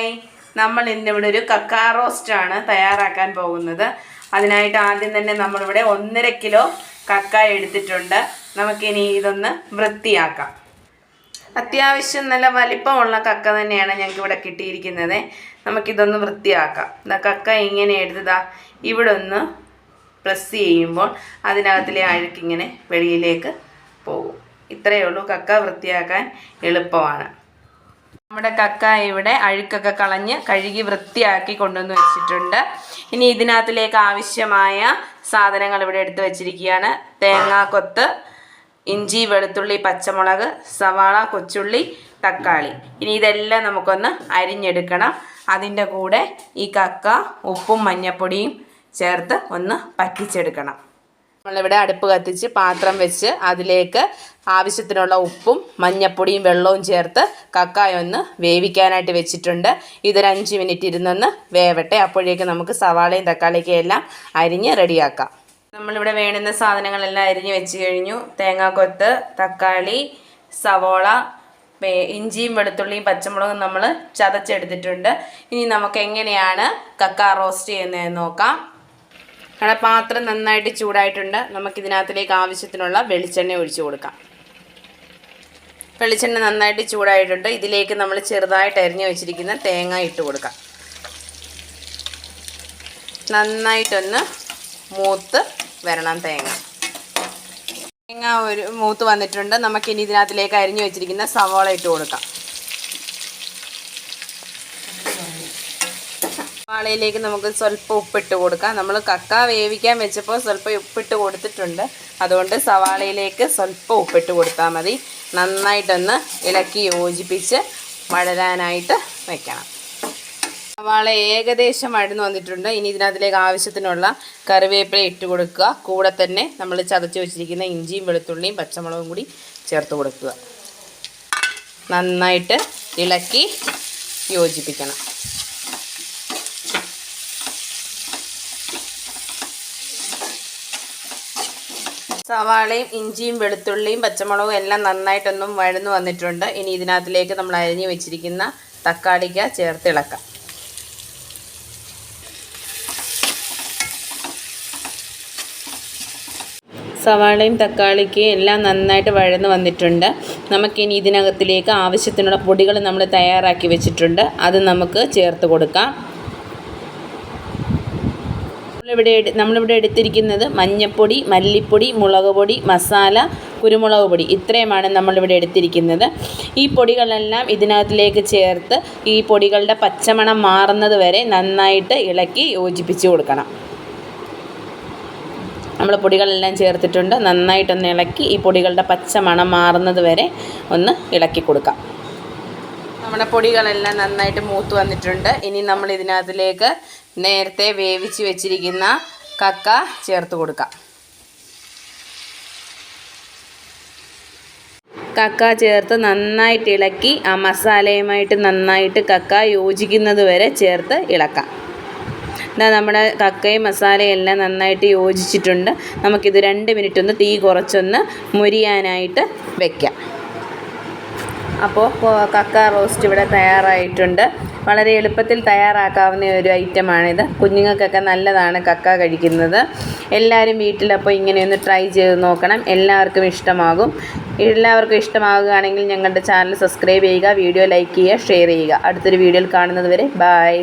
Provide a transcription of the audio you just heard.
Hi. നമ്മൾ ഇന്നിവിടെ ഒരു കക്കാ റോസ്റ്റാണ് തയ്യാറാക്കാൻ പോകുന്നത്. അതിനായിട്ട് ആദ്യം തന്നെ നമ്മളിവിടെ ഒന്നര കിലോ കക്ക എടുത്തിട്ടുണ്ട്. നമുക്കിനി ഇതൊന്ന് വൃത്തിയാക്കാം. അത്യാവശ്യം നല്ല വലിപ്പമുള്ള കക്ക തന്നെയാണ് ഞങ്ങൾക്ക് ഇവിടെ കിട്ടിയിരിക്കുന്നത്. നമുക്കിതൊന്ന് വൃത്തിയാക്കാം. കക്ക ഇങ്ങനെ എടുത്തതാ ഇവിടെ ഒന്ന് പ്രസ് ചെയ്യുമ്പോൾ അതിനകത്തിലെ അഴുക്കിങ്ങനെ വെളിയിലേക്ക് പോകും. ഇത്രയേ ഉള്ളൂ കക്ക വൃത്തിയാക്കാൻ എളുപ്പമാണ്. നമ്മുടെ കക്ക ഇവിടെ അഴുക്കൊക്കെ കളഞ്ഞ് കഴുകി വൃത്തിയാക്കി കൊണ്ടുവന്ന് വെച്ചിട്ടുണ്ട്. ഇനി ഇതിനകത്തിലേക്ക് ആവശ്യമായ സാധനങ്ങൾ ഇവിടെ എടുത്തു വെച്ചിരിക്കുകയാണ്. തേങ്ങാക്കൊത്ത് ഇഞ്ചി വെളുത്തുള്ളി പച്ചമുളക് സവാള കൊച്ചുള്ളി തക്കാളി. ഇനി ഇതെല്ലാം നമുക്കൊന്ന് അരിഞ്ഞെടുക്കണം. അതിന്റെ കൂടെ ഈ കക്ക ഉപ്പും മഞ്ഞപ്പൊടിയും ചേർത്ത് ഒന്ന് പറ്റിച്ചെടുക്കണം. നമ്മളിവിടെ അടുപ്പ് കത്തിച്ച് പാത്രം വെച്ച് അതിലേക്ക് ആവശ്യത്തിനുള്ള ഉപ്പും മഞ്ഞപ്പൊടിയും വെള്ളവും ചേർത്ത് കക്കായ ഒന്ന് വേവിക്കാനായിട്ട് വെച്ചിട്ടുണ്ട്. ഇതൊരഞ്ച് മിനിറ്റ് ഇരുന്നൊന്ന് വേവട്ടെ. അപ്പോഴേക്ക് നമുക്ക് സവാളയും തക്കാളിയൊക്കെ എല്ലാം അരിഞ്ഞ് റെഡിയാക്കാം. നമ്മളിവിടെ വേണുന്ന സാധനങ്ങളെല്ലാം അരിഞ്ഞ് വെച്ച് കഴിഞ്ഞു. തേങ്ങാക്കൊത്ത് തക്കാളി സവോള ഇഞ്ചിയും വെളുത്തുള്ളിയും പച്ചമുളകും നമ്മൾ ചതച്ചെടുത്തിട്ടുണ്ട്. ഇനി നമുക്ക് എങ്ങനെയാണ് കക്ക റോസ്റ്റ് ചെയ്യുന്നതെന്ന് നോക്കാം. നമ്മുടെ പാത്രം നന്നായിട്ട് ചൂടായിട്ടുണ്ട്. നമുക്കിതിനകത്തിലേക്ക് ആവശ്യത്തിനുള്ള വെളിച്ചെണ്ണ ഒഴിച്ചു കൊടുക്കാം. വെളിച്ചെണ്ണ നന്നായിട്ട് ചൂടായിട്ടുണ്ട്. ഇതിലേക്ക് നമ്മൾ ചെറുതായിട്ട് അരിഞ്ഞു വെച്ചിരിക്കുന്ന തേങ്ങ ഇട്ട് കൊടുക്കാം. നന്നായിട്ടൊന്ന് മൂത്ത് വരണം തേങ്ങ. തേങ്ങ ഒരു മൂത്ത് വന്നിട്ടുണ്ട്. നമുക്കിനി ഇതിനകത്തിലേക്ക് അരിഞ്ഞു വെച്ചിരിക്കുന്ന സവാള ഇട്ട് കൊടുക്കാം. സവാളയിലേക്ക് നമുക്ക് സ്വല്പം ഉപ്പിട്ട് കൊടുക്കാം. നമ്മൾ കക്ക വേവിക്കാൻ വെച്ചപ്പോൾ സ്വല്പം ഉപ്പിട്ട് കൊടുത്തിട്ടുണ്ട്. അതുകൊണ്ട് സവാളയിലേക്ക് സ്വല്പം ഉപ്പിട്ട് കൊടുത്താൽ മതി. നന്നായിട്ടൊന്ന് ഇളക്കി യോജിപ്പിച്ച് വളരാനായിട്ട് വെക്കണം. സവാള ഏകദേശം വഴന്നു വന്നിട്ടുണ്ട്. ഇനി ഇതിനകത്തിലേക്ക് ആവശ്യത്തിനുള്ള കറിവേപ്പില ഇട്ട് കൊടുക്കുക. കൂടെ തന്നെ നമ്മൾ ചതച്ച് വെച്ചിരിക്കുന്ന ഇഞ്ചിയും വെളുത്തുള്ളിയും പച്ചമുളകും കൂടി ചേർത്ത് കൊടുക്കുക. നന്നായിട്ട് ഇളക്കി യോജിപ്പിക്കണം. സവാളയും ഇഞ്ചിയും വെളുത്തുള്ളിയും പച്ചമുളകും എല്ലാം നന്നായിട്ടൊന്നും വഴന്നു വന്നിട്ടുണ്ട്. ഇനി ഇതിനകത്തിലേക്ക് നമ്മൾ അരിഞ്ഞു വെച്ചിരിക്കുന്ന തക്കാളിക്ക ചേർത്ത് ഇളക്കാം. സവാളയും തക്കാളിക്കയും എല്ലാം നന്നായിട്ട് വഴന്ന് വന്നിട്ടുണ്ട്. നമുക്കിനി ഇതിനകത്തിലേക്ക് ആവശ്യത്തിനുള്ള പൊടികൾ നമ്മൾ തയ്യാറാക്കി വെച്ചിട്ടുണ്ട്. അത് നമുക്ക് ചേർത്ത് കൊടുക്കാം. നമ്മളിവിടെ നമ്മളിവിടെ എടുത്തിരിക്കുന്നത് മഞ്ഞൾപ്പൊടി മല്ലിപ്പൊടി മുളക് പൊടി മസാല കുരുമുളക് പൊടി. ഇത്രയുമാണ് നമ്മളിവിടെ എടുത്തിരിക്കുന്നത്. ഈ പൊടികളെല്ലാം ഇതിനകത്തിലേക്ക് ചേർത്ത് ഈ പൊടികളുടെ പച്ചമണം മാറുന്നത് വരെ നന്നായിട്ട് ഇളക്കി യോജിപ്പിച്ച് കൊടുക്കണം. നമ്മൾ പൊടികളെല്ലാം ചേർത്തിട്ടുണ്ട്. നന്നായിട്ടൊന്ന് ഇളക്കി ഈ പൊടികളുടെ പച്ച മണം മാറുന്നത് വരെ ഒന്ന് ഇളക്കി കൊടുക്കാം. നമ്മുടെ പൊടികളെല്ലാം നന്നായിട്ട് മൂത്ത് വന്നിട്ടുണ്ട്. ഇനി നമ്മൾ ഇതിനകത്തിലേക്ക് നേരത്തെ വേവിച്ച് വെച്ചിരിക്കുന്ന കക്ക ചേർത്ത് കൊടുക്കാം. കക്ക ചേർത്ത് നന്നായിട്ട് ഇളക്കി ആ മസാലയുമായിട്ട് നന്നായിട്ട് കക്ക യോജിക്കുന്നത് വരെ ചേർത്ത് ഇളക്കാം. ഇതാ നമ്മുടെ കക്കയും മസാലയും എല്ലാം നന്നായിട്ട് യോജിച്ചിട്ടുണ്ട്. നമുക്കിത് രണ്ട് മിനിറ്റ് ഒന്ന് തീ കുറച്ചൊന്ന് മുരിയാനായിട്ട് വെക്കാം. അപ്പോൾ കക്ക റോസ്റ്റ് ഇവിടെ തയ്യാറായിട്ടുണ്ട്. വളരെ എളുപ്പത്തിൽ തയ്യാറാക്കാവുന്ന ഒരു ഐറ്റമാണിത്. കുഞ്ഞുങ്ങൾക്കൊക്കെ നല്ലതാണ് കക്ക കഴിക്കുന്നത്. എല്ലാവരും വീട്ടിലപ്പോൾ ഇങ്ങനെയൊന്ന് ട്രൈ ചെയ്ത് നോക്കണം. എല്ലാവർക്കും ഇഷ്ടമാകും. എല്ലാവർക്കും ഇഷ്ടമാകുകയാണെങ്കിൽ ഞങ്ങളുടെ ചാനൽ സബ്സ്ക്രൈബ് ചെയ്യുക വീഡിയോ ലൈക്ക് ചെയ്യുക ഷെയർ ചെയ്യുക. അടുത്തൊരു വീഡിയോയിൽ കാണുന്നത് വരെ ബായ്